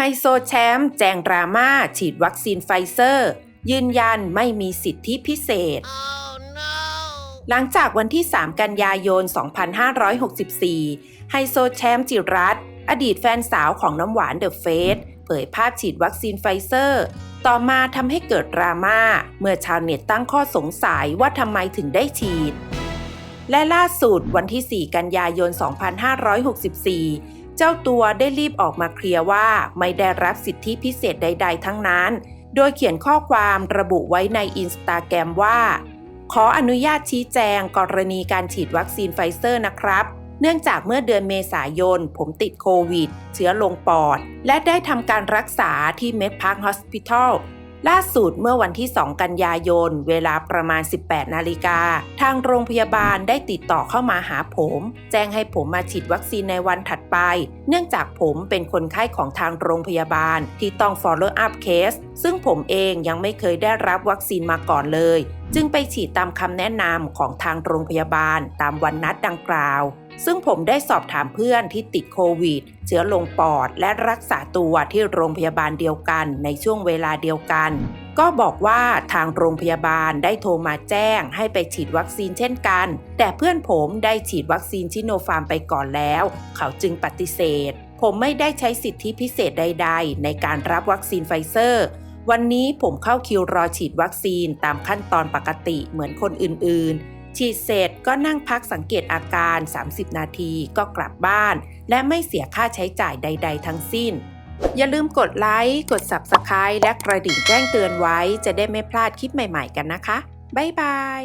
ไฮโซแชมป์แจงดราม่าฉีดวัคซีนไฟเซอร์ ยืนยันไม่มีสิทธิพิเศษหลังจากวันที่ 3 กันยายน 2564 ไฮโซแชมป์จิรัตน์อดีตแฟนสาวของน้ำหวานเดอะเฟสเผยภาพฉีดวัคซีนไฟเซอร์ ต่อมาทำให้เกิดดราม่า เมื่อชาวเน็ตตั้งข้อสงสัยว่าทำไมถึงได้ฉีด และล่าสุดวันที่ 4 กันยายน 2564 เจ้าตัวได้รีบออกมาเคลียร์ว่าไม่ได้รับสิทธิพิเศษใด ๆ ทั้งนั้น โดยเขียนข้อความระบุไว้ในอินสตาแกรมว่า ขออนุญาตชี้แจงกรณีการฉีดวัคซีนไฟเซอร์นะครับ เนื่องจากเมื่อเดือนเมษายน ผมติดโควิด เชื้อลงปอด และได้ทำการรักษาที่เมดพาร์คฮอสพิทอล ล่าสุดเมื่อวันที่ 2 กันยายน เวลาประมาณ 18 นาฬิกา ทางโรงพยาบาลได้ติดต่อเข้ามาหาผม แจ้งให้ผมมาฉีดวัคซีนในวันถัดไป เนื่องจากผมเป็นคนไข้ของทางโรงพยาบาลที่ต้อง follow up case ซึ่งผมเองยังไม่เคยได้รับวัคซีนมาก่อนเลย จึงไปฉีดตามคำแนะนำของทางโรงพยาบาลตามวันนัดดังกล่าว ซึ่งผมได้สอบถามเพื่อนที่ติดโควิด เชื้อลงปอดและรักษาตัวที่โรงพยาบาลเดียวกันในช่วงเวลาเดียวกัน ก็บอกว่าทางโรงพยาบาลได้โทรมาแจ้งให้ไปฉีดวัคซีนเช่นกัน แต่เพื่อนผมได้ฉีดวัคซีนชิโนฟาร์มไปก่อนแล้ว เขาจึงปฏิเสธ ผมไม่ได้ใช้สิทธิพิเศษใด ๆ ในการรับวัคซีนไฟเซอร์วันนี้ผมเข้าคิวรอฉีดวัคซีนตามขั้นตอนปกติเหมือนคนอื่นๆ ฉีดเสร็จก็นั่งพักสังเกตอาการ 30 นาทีก็กลับบ้าน และไม่เสียค่าใช้จ่ายใด ๆ ทั้งสิ้น อย่าลืมกดไลค์ กด Subscribe และกระดิ่งแจ้งเตือนไว้ จะได้ไม่พลาดคลิปใหม่ ๆ กันนะคะ บ๊ายบาย